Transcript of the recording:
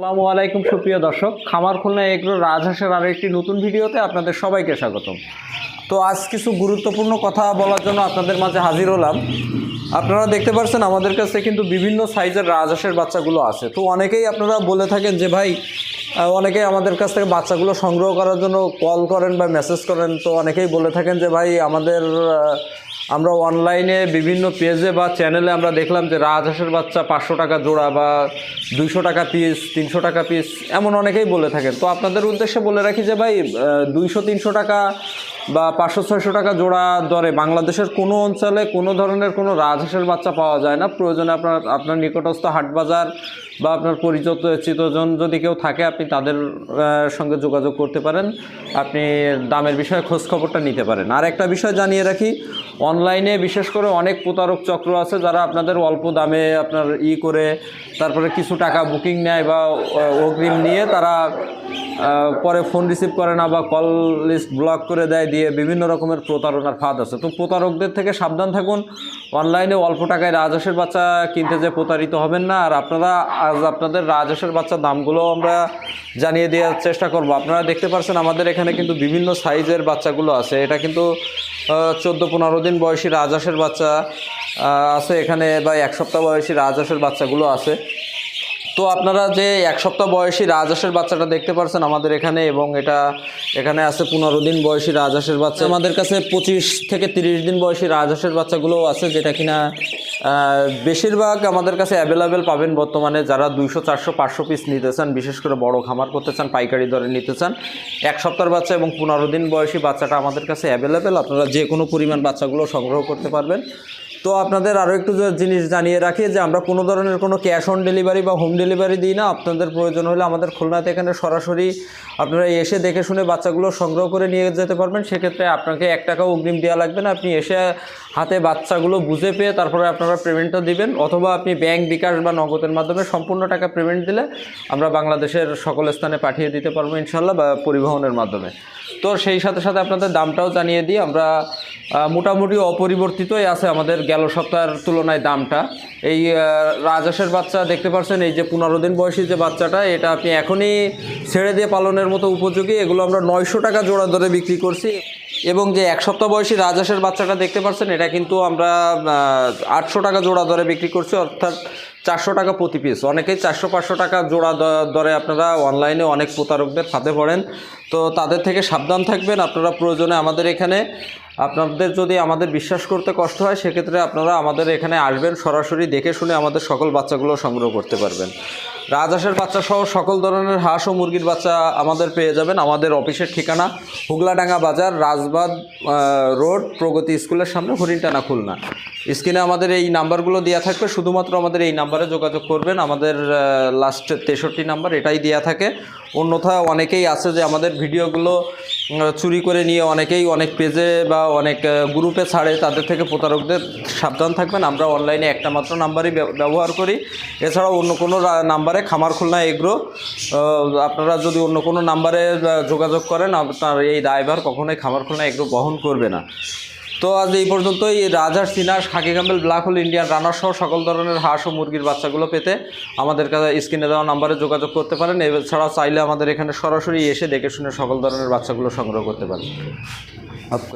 আসসালামু আলাইকুম, সুপ্রিয় দর্শক। খামার খুলনা এগ্রো রাজহাঁসের আর একটি নতুন ভিডিওতে আপনাদের সবাইকে স্বাগতম। তো আজ কিছু গুরুত্বপূর্ণ কথা বলার জন্য আপনাদের মাঝে হাজির হলাম। আপনারা দেখতে পাচ্ছেন আমাদের কাছে কিন্তু বিভিন্ন সাইজের রাজহাঁসের বাচ্চাগুলো আছে। তো অনেকেই আপনারা বলে থাকেন যে, ভাই অনেকেই আমাদের কাছ থেকে বাচ্চাগুলো সংগ্রহ করার জন্য কল করেন বা মেসেজ করেন। তো অনেকেই বলে থাকেন যে, ভাই, আমাদের আমরা অনলাইনে বিভিন্ন পেজে বা চ্যানেলে আমরা দেখলাম যে রাজহাঁসের বাচ্চা পাঁচশো টাকা জোড়া বা দুইশো টাকা পিস তিনশো টাকা পিস এমন অনেকেই বলে থাকেন। তো আপনাদের উদ্দেশ্যে বলে রাখি যে ভাই দুইশো, তিনশো টাকা বা পাঁচশো, ছয়শো টাকা জোড়া দরে বাংলাদেশের কোনো অঞ্চলে কোনো ধরনের কোনো রাজহাঁসের বাচ্চা পাওয়া যায় না। প্রয়োজনে আপনার আপনার নিকটস্থ হাট বাজার বা আপনার পরিচিত চিতজন যদি কেউ থাকে, আপনি তাদের সঙ্গে যোগাযোগ করতে পারেন। আপনি দামের বিষয়ে খোঁজ খবরটা নিতে পারেন। আর একটা বিষয় জানিয়ে রাখি, অনলাইনে বিশেষ করে অনেক প্রতারক চক্র আছে যারা আপনাদের অল্প দামে আপনার ই করে তারপরে কিছু টাকা বুকিং নেয় বা অগ্রিম নিয়ে তারা পরে ফোন রিসিভ করে না বা কল লিস্ট ব্লক করে দেয় দিয়ে বিভিন্ন রকমের প্রতারণার ফাঁদ আছে। তো প্রতারকদের থেকে সাবধান থাকুন। অনলাইনে অল্প টাকায় রাজহাঁসের বাচ্চা কিনতে যে প্রতারিত হবেন না। আর আপনারা আজ আপনাদের রাজহাঁসের বাচ্চার দামগুলো আমরা জানিয়ে দেওয়ার চেষ্টা করব। আপনারা দেখতে পাচ্ছেন আমাদের এখানে কিন্তু বিভিন্ন সাইজের বাচ্চাগুলো আছে। এটা কিন্তু চোদ্দ পনেরো দিন বয়সী রাজহাঁসের বাচ্চা আছে এখানে বা এক সপ্তাহ বয়সী রাজহাঁসের বাচ্চাগুলো আছে। তো আপনারা যে এক সপ্তাহ বয়সী রাজহাঁসের বাচ্চাটা দেখতে পারছেন আমাদের এখানে এবং এটা এখানে আছে পনেরো দিন বয়সী রাজহাঁসের বাচ্চা। আমাদের কাছে পঁচিশ থেকে তিরিশ দিন বয়সী রাজহাঁসের বাচ্চাগুলোও আছে যেটা কিনা বেশিরভাগ আমাদের কাছে অ্যাভেলেবেল পাবেন বর্তমানে যারা দুইশো, চারশো, পাঁচশো পিস নিতে চান, বিশেষ করে বড় খামার করতে চান, পাইকারি দরে নিতে চান, এক সপ্তাহের বাচ্চা এবং পনেরো দিন বয়সী বাচ্চাটা আমাদের কাছে অ্যাভেলেবেল আপনারা যে কোনো পরিমাণ বাচ্চাগুলো সংগ্রহ করতে পারবেন। তো আপনাদের আরও একটু জিনিস জানিয়ে রাখি যে আমরা কোনো ধরনের কোনো ক্যাশ অন ডেলিভারি বা হোম ডেলিভারি দিই না। আপনাদের প্রয়োজন হলে আমাদের খুলনাতে এখানে সরাসরি আপনারা এসে দেখে শুনে বাচ্চাগুলো সংগ্রহ করে নিয়ে যেতে পারবেন। সেক্ষেত্রে আপনাকে এক টাকাও অগ্রিম দেওয়া লাগবে না। আপনি এসে হাতে বাচ্চাগুলো বুঝে পেয়ে তারপরে আপনারা পেমেন্টটা দিবেন অথবা আপনি ব্যাংক বিকাশ বা নগদের মাধ্যমে সম্পূর্ণ টাকা পেমেন্ট দিলে আমরা বাংলাদেশের সকল স্থানে পাঠিয়ে দিতে পারব ইনশাল্লাহ বা পরিবহনের মাধ্যমে। তো সেই সাথে সাথে আপনাদের দামটাও জানিয়ে দিই। আমরা মোটামুটি অপরিবর্তিতই আছে আমাদের গেল সপ্তাহের তুলনায় দামটা। এই রাজহাঁসের বাচ্চা দেখতে পাচ্ছেন এই যে পনেরো দিন বয়সী যে বাচ্চাটা, এটা আপনি এখনই ছেড়ে দিয়ে পালনের মতো উপযোগী। এগুলো আমরা নয়শো টাকা জোড়া দরে বিক্রি করছি। এবং যে এক সপ্তাহ বয়সী রাজহাঁসের বাচ্চাটা দেখতে পাচ্ছেন এটা কিন্তু আমরা আটশো টাকা জোড়া দরে বিক্রি করছি। অর্থাৎ চারশো টাকা প্রতি পিস অনেকেই চারশো, পাঁচশো টাকা জোড়া দরে আপনারা অনলাইনে অনেক প্রতারকদের ফাঁদে পড়েন। তো তাদের থেকে সাবধান থাকবেন। আপনারা প্রয়োজনে আমাদের এখানে, আপনাদের যদি আমাদের বিশ্বাস করতে কষ্ট হয়, সেক্ষেত্রে আপনারা আমাদের এখানে আসবেন, সরাসরি দেখে শুনে আমাদের সকল বাচ্চাগুলো সংগ্রহ করতে পারবেন। রাজহাঁসের বাচ্চা সহ সকল ধরনের হাঁস ও মুরগির বাচ্চা আমাদের পেয়ে যাবেন। আমাদের অফিসের ঠিকানা হুগলাডাঙ্গা বাজার, রাজবাদ রোড, প্রগতি স্কুলের সামনে, হরিণটানা খুলনা। স্ক্রিনে আমাদের এই নাম্বারগুলো দেওয়া থাকবে। শুধুমাত্র আমাদের এই নাম্বারে যোগাযোগ করবেন। আমাদের লাস্ট তেষট্টি নাম্বার এটাই দেওয়া থাকে। অন্যথা অনেকেই আছে যে আমাদের ভিডিওগুলো চুরি করে নিয়ে অনেকেই অনেক পেজে বা অনেক গ্রুপে ছাড়ে, তাদের থেকে প্রতারকদের সাবধান থাকবেন। আমরা অনলাইনে একটা মাত্র নাম্বারই ব্যব- ব্যবহার করি। এছাড়াও অন্য কোনো নাম্বারে খামার, খুলনা এগ্রো আপনারা যদি অন্য কোনো নাম্বারে যোগাযোগ করেন, আপনার এই ড্রাইভার কখনোই খামার, খুলনা এগ্রো বহন করবে না। তো আজ এই পর্যন্তই। রাজার সিনাস khaki Campbell black hole Indian runner সহ সকল ধরনের হাঁস ও মুরগির বাচ্চাগুলো পেতে আমাদের কাছে স্ক্রিনে দেওয়া নাম্বারে যোগাযোগ করতে পারেন। এছাড়াও চাইলে আমাদের এখানে সরাসরি এসে দেখে শুনে সকল ধরনের বাচ্চাগুলো সংগ্রহ করতে পারেন।